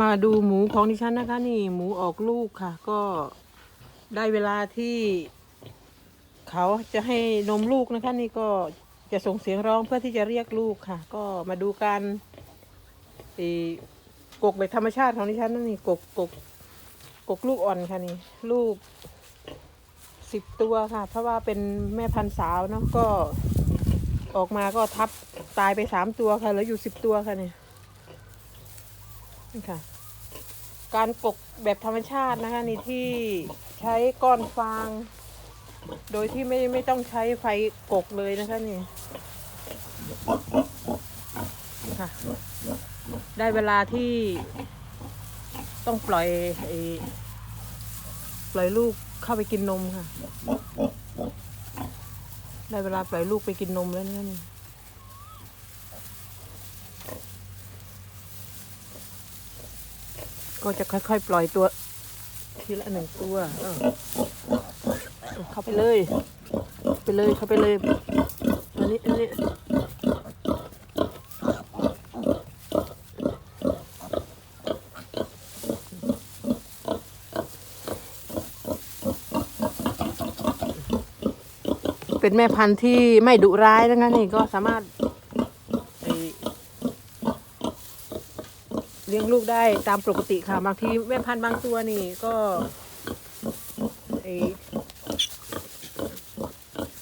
มาดูหมูของดิฉันนะคะ นี่หมูออกลูกค่ะ ก็ได้เวลาที่เขาจะให้นมลูกนะคะ นี่ก็จะส่งเสียงร้องเพื่อที่จะเรียกลูกค่ะ ก็มาดูการเอ่อกกแบบธรรมชาติของดิฉันนั่นนี่กกกกกกลูกอ่อนค่ะนี่ ลูกสิบตัวค่ะ เพราะว่าเป็นแม่พันธุ์สาวเนาะก็ออกมาก็ทับตายไปสามตัวค่ะเหลืออยู่สิบตัวค่ะเนี่ยนี่ค่ะ การกกแบบธรรมชาตินะคะนี่ที่ใช้ก้อนฟาง โดยที่ไม่ไม่ต้องใช้ไฟกกเลยนะคะนี่ค่ะได้เวลาที่ต้องปล่อยปล่อยลูกเข้าไปกินนมค่ะ ได้เวลาปล่อยลูกไปกินนมแล้วนี่ะคะนี่ ก็จะค่อย ๆ ปล่อยตัว ทีละหนึ่งตัวเข้าไปเลย ไปเลยเข้าไปเลยอันนี้อันนี้เป็นแม่พันธุ์ที่ไม่ดุร้ายนะคะนี่ก็สามารถไอ้ เลี้ยงลูกได้ตามปกติค่ะ บางทีแม่พันธุ์บางตัวนี่ก็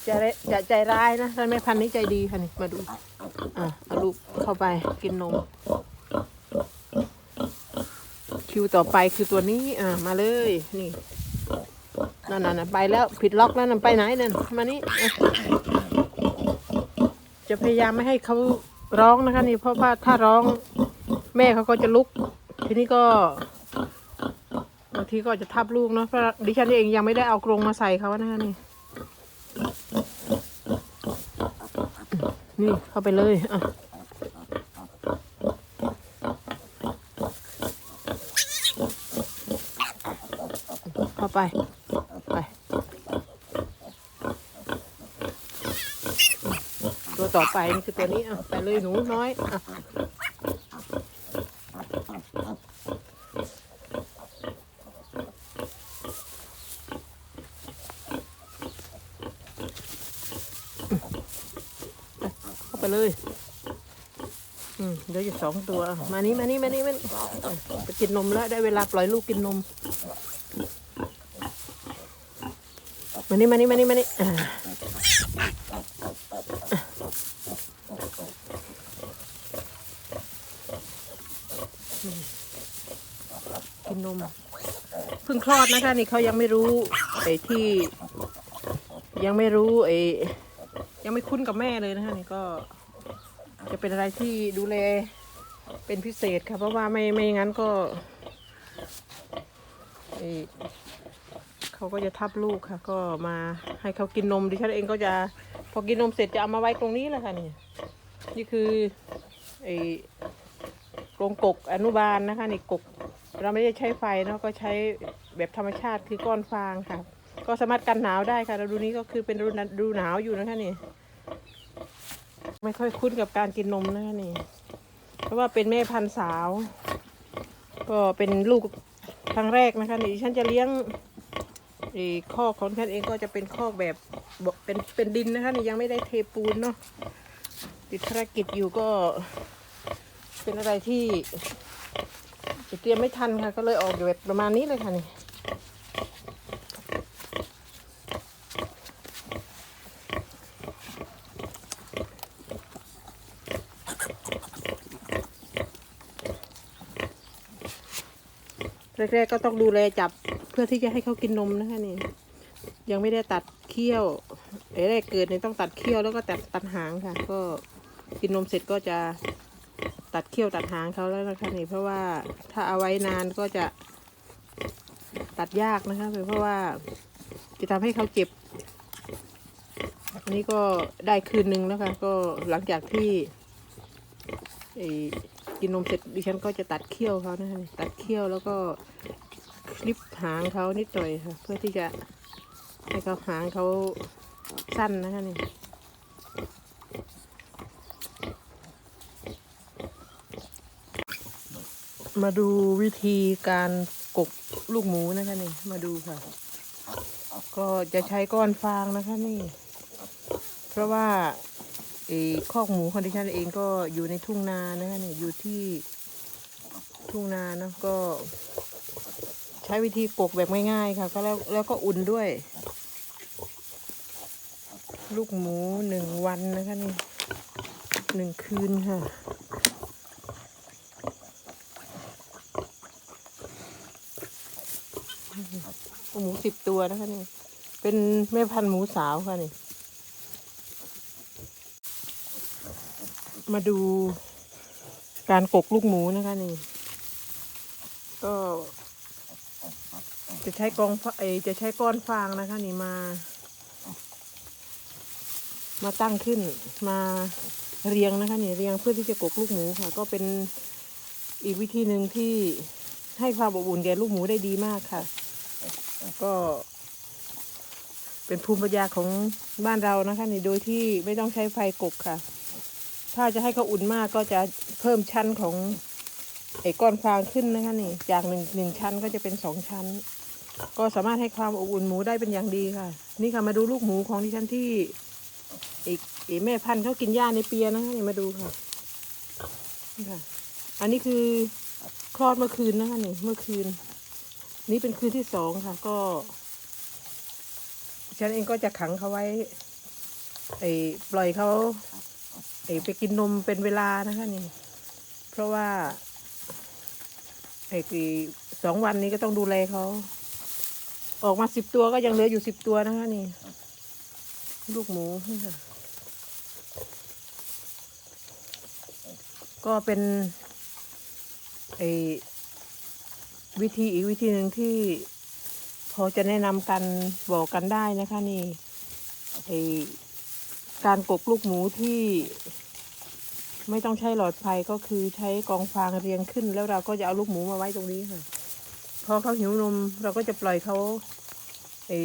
จะจะใจร้ายนะแต่แม่พันธุ์นี้ใจดีค่ะนี่มาดู อะเอาลูกเข้าไปกินนม คิวต่อไปคือตัวนี้ อะมาเลย นี่นั่นน่ะไปแล้วผิดล็อกแล้วนั่นไปไหนนั่นมานี่จะพยายามไม่ให้เขาร้องนะคะนี่เพราะว่าถ้าร้อง แม่เขาก็จะลุก ทีนี้ก็บางทีก็จะทับลูกเนาะเพราะดิฉันเองยังไม่ได้เอากรงมาใส่เขานะคะนี่ นี่เข้าไปเลยอะเข้าไป ไป ตัวต่อไปนี่คือตัวนี้อะไปเลยหนูน้อยอะ เข้าไปเลย อืม เดี๋ยวอยู่สองตัว มานี่มานี่มานี่มานี่อะไปกินนมแล้ว ได้เวลาปล่อยลูกกินนม มานี่มานี่มานี่มานี่อ่าอืมกินนมเพิ่งคลอดนะคะนี่เขายังไม่รู้ไอ้ที่ ยังไม่รู้ไอ้ยังไม่คุ้นกับแม่เลยนะคะนี่ก็ จะเป็นอะไรที่ดูแลเป็นพิเศษค่ะเพราะว่าไม่ไม่งั้นก็เอ่อเขาก็จะทับลูกค่ะ ก็มาให้เขากินนมดิฉันเองก็จะพอกินนมเสร็จจะเอามาไว้ตรงนี้แหละค่ะนี่นี่คือไอ้กรงกกอนุบาลนะคะนี่กกเราไม่ได้ใช้ไฟเนาะก็ใช้แบบธรรมชาติคือก้อนฟางค่ะ ก็สามารถกันหนาวได้ค่ะเราดูนี้ก็คือเป็นดูหนฤดูหนาวอยู่นะคะนี่ ไม่ค่อยคุ้นกับการกินนมนะคะนี่ เพราะว่าเป็นแม่พันธุ์สาว ก็เป็นลูกครั้งแรกนะคะนี่ฉันจะเลี้ยงไอ้คอกของฉันเองก็จะเป็นคอกแบบเป็นเป็นดินนะคะนี่ยังไม่ได้เทปูนเนาะติดภารกิจอยู่ก็เป็นอะไรที่เตรียมไม่ทันค่ะ ก็เลยออกอยู่แบบประมาณนี้เลยค่ะนี่ แรกๆก็ต้องดูแลจับเพื่อที่จะให้เขากินนมนะคะนี่ ยังไม่ได้ตัดเขี้ยวไอ้แรกเกิดเนี่ยต้องตัดเขี้ยวแล้วก็ตัดตัดหางค่ะ ก็กินนมเสร็จก็จะตัดเขี้ยวตัดหางเขาแล้วนะคะนี่เพราะว่าถ้าเอาไว้นานก็จะตัดยากนะคะเพราะว่าจะทำให้เขาเจ็บอันนี้ก็ได้คืนนึงแล้วค่ะก็หลังจากที่ไอ กินนมเสร็จดิฉันก็จะตัดเขี้ยวเขานะคะตัดเขี้ยวแล้วก็คลิปหางเขานิดหน่อยค่ะ เพื่อที่จะให้เขาหางเขาสั้นนะคะนี่มาดูวิธีการกบลูกหมูนะคะนี่มาดูค่ะ ก็จะใช้ก้อนฟางนะคะนี่ เพราะว่า ไอ้คอกหมูของดิฉันเองก็อยู่ในทุ่งนานะคะนี่อยู่ที่ทุ่งนานะก็ ใช้วิธีกกแบบง่ายๆค่ะก็แล้วแล้วก็อุ่นด้วย ลูกหมูหนึ่งวันนะคะนี่หนึ่งคืนค่ะหมูสิบตัวนะคะนี่เป็นแม่พันธุ์หมูสาวค่ะนี่ มาดูการกกลูกหมูนะคะนี่ ก็ จะใช้กองฟเอจะใช้ก้อนฟางนะคะ นี่มา มาตั้งขึ้นมาเรียงนะคะนี่เรียงเพื่อที่จะกกลูกหมูค่ะ ก็เป็นอีกวิธีหนึ่งที่ให้ความอบอุ่นแก่ลูกหมูได้ดีมากค่ะ ก็ เป็นภูมิปัญญาของบ้านเรานะคะนี่โดยที่ไม่ต้องใช้ไฟกกค่ะ ถ้าจะให้เขาอุ่นมากก็จะเพิ่มชั้นของไอ้ก้อนฟางขึ้นนะคะนี่จากหนึ่งหนึ่งชั้นก็จะเป็นสองชั้น ก็สามารถให้ความอบอุ่นหมูได้เป็นอย่างดีค่ะ นี่ค่ะมาดูลูกหมูของดิฉันที่อีกอีกแม่พันธุ์เขากินหญ้าในเปียนะคะนี่มาดูค่ะนี่ค่ะ อันนี้คือคลอดเมื่อคืนนะคะนี่เมื่อคืน นี่เป็นคืนที่สองค่ะ ก็ฉันเองก็จะขังเขาไว้ไอ้ปล่อยเขา ไอ้ไปกินนมเป็นเวลานะคะนี่ เพราะว่าไอ้กี่สองวันนี้ก็ต้องดูแลเขา ออกมาสิบตัวก็ยังเหลืออยู่สิบตัวนะคะนี่ ลูกหมูนี่ค่ะ ก็เป็นไอ้วิธีอีกวิธีหนึ่งที่พอจะแนะนำกันบอกกันได้นะคะนี่ไอ้ การกกลูกหมูที่ไม่ต้องใช้หลอดไฟก็คือใช้กองฟางเรียงขึ้น แล้วเราก็จะเอาลูกหมูมาไว้ตรงนี้ค่ะ พอเขาหิวนมเราก็จะปล่อยเขาไอ้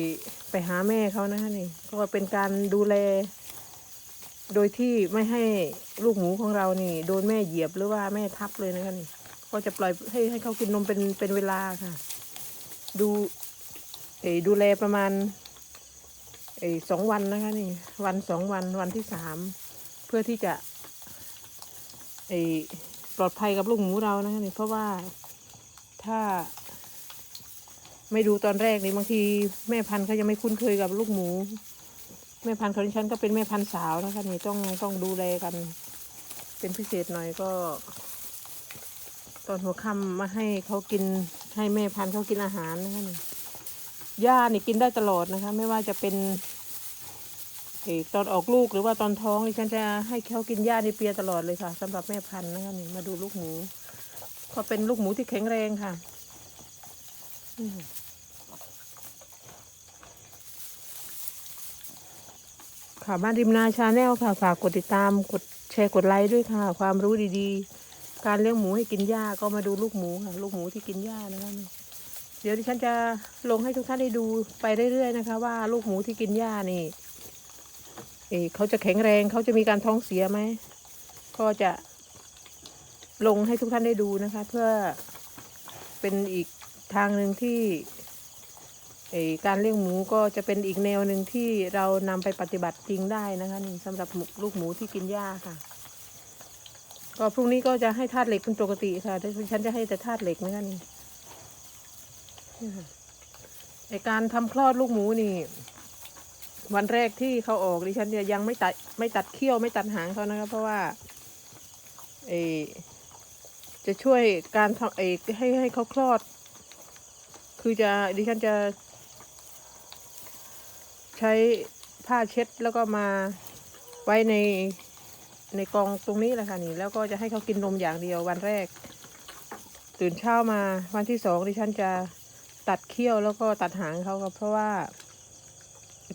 ไปหาแม่เขานะคะนี่ก็เป็นการดูแล โดยที่ไม่ให้ลูกหมูของเรานี่ โดนแม่เหยียบหรือว่าแม่ทับเลยนะคะนี่ก็จะปล่อยให้ให้เขากินนมเป็นเป็นเวลาค่ะ ดูเอดูแลประมาณ เออสองวันนะคะนี่ วันสองวันวันที่สามเพื่อที่จะเออปลอดภัยกับลูกหมูเรานะคะนี่เพราะว่าถ้า ไม่ดูตอนแรกนี่บางทีแม่พันธุ์เขายังไม่คุ้นเคยกับลูกหมู แม่พันธุ์ของดิฉันก็เป็นแม่พันธุ์สาวนะคะนี่ต้องต้องดูแลกัน เป็นพิเศษหน่อยก็ ตอนหัวค่ำมาให้เขากินให้แม่พันธุ์เขากินอาหารนะคะนี่ หญ้านี่กินได้ตลอดนะคะ ไม่ว่าจะเป็นอตอนออกลูกหรือว่าตอนท้องดิฉันจะให้เขากินหญ้าในเปียตลอดเลยค่ะสำหรับแม่พันธุ์นะคะนี่มาดูลูกหมูก็เป็นลูกหมูที่แข็งแรงค่ะค่ะบ้านริมนาชาแนลค่ะ ฝากกดติดตามกดแชร์กดไลค์ด้วยค่ะ ความรู้ดีๆ การเลี้ยงหมูให้กินหญ้าก็มาดูลูกหมูค่ะ ลูกหมูที่กินหญ้านะคะนี่ เดี๋ยวดิฉันจะลงให้ทุกท่านได้ดูไปเรื่อยๆนะคะ ว่าลูกหมูที่กินหญ้านี่เออเขาจะแข็งแรงเขาจะมีการท้องเสียไหมก็จะลงให้ทุกท่านได้ดูนะคะ เพื่อเป็นอีกทางหนึ่งที่เอการเลี้ยงหมูก็จะเป็นอีกแนวหนึ่งที่เรานำไปปฏิบัติจริงได้นะคะนี่สำหรับลูกหมูที่กินหญ้าค่ะ ก็พรุ่งนี้ก็จะให้ธาตุเหล็กเป็นปกติค่ะแต่ฉันจะให้แต่ธาตุเหล็กนะคะนี่นี่ค่ะ ไอการทำคลอดลูกหมูนี่ วันแรกที่เขาออกดิฉันเนี่ยยังไม่ตัดไม่ตัดเขี้ยวไม่ตัดหางเขานะครับ เพราะว่าเอจะช่วยการทำเออให้ให้เขาคลอด คือจะดิฉันจะ ใช้ผ้าเช็ดแล้วก็มาไว้ในในกองตรงนี้แหละค่ะนี่ แล้วก็จะให้เขากินนมอย่างเดียววันแรก ตื่นเช้ามาวันที่สองดิฉันจะ ตัดเขี้ยวแล้วก็ตัดหางเขาครับเพราะว่า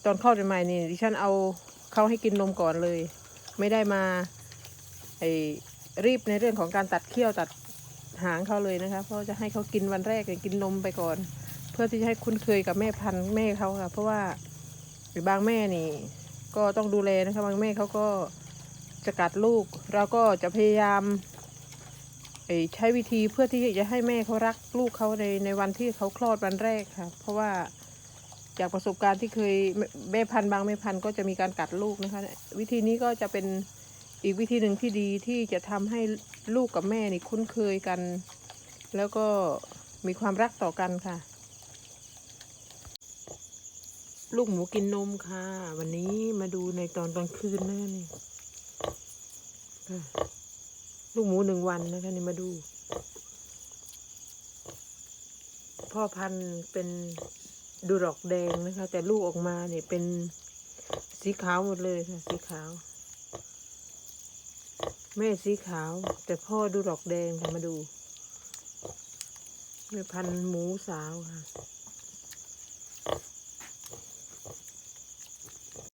ตอนเข้าใหม่ๆนี่ดิฉันเอาเขาให้กินนมก่อนเลย ไม่ได้มาไอรีบในเรื่องของการตัดเขี้ยวตัดหางเขาเลยนะคะ เพราะจะให้เขากินวันแรกกินนมไปก่อน เพื่อที่จะให้คุ้นเคยกับแม่พันธุ์แม่เขาค่ะ เพราะว่าหรือบางแม่นี่ ก็ต้องดูแลนะคะบางแม่เขาก็จะกัดลูก เราก็จะพยายาม ใช้วิธีเพื่อที่จะให้แม่เขารักลูกเขาในในวันที่เขาคลอดวันแรกค่ะ เพราะว่าจากประสบการณ์ที่เคยแม่พันธุ์บางแม่พันธุ์ก็จะมีการกัดลูกนะคะ วิธีนี้ก็จะเป็นอีกวิธีหนึ่งที่ดีที่จะทำให้ลูกกับแม่นี่คุ้นเคยกัน แล้วก็มีความรักต่อกันค่ะ ลูกหมูกินนมค่ะ วันนี้มาดูในตอนกลางคืนนะนี่ ลูกหมูหนึ่งวันนะคะนี่มาดู พ่อพันธุ์เป็นดูดอกแดงนะคะ แต่ลูกออกมาเนี่ยเป็นสีขาวหมดเลยค่ะสีขาว แม่สีขาว แต่พ่อดูดอกแดงค่ะมาดูแม่พันธุ์หมูสาวค่ะ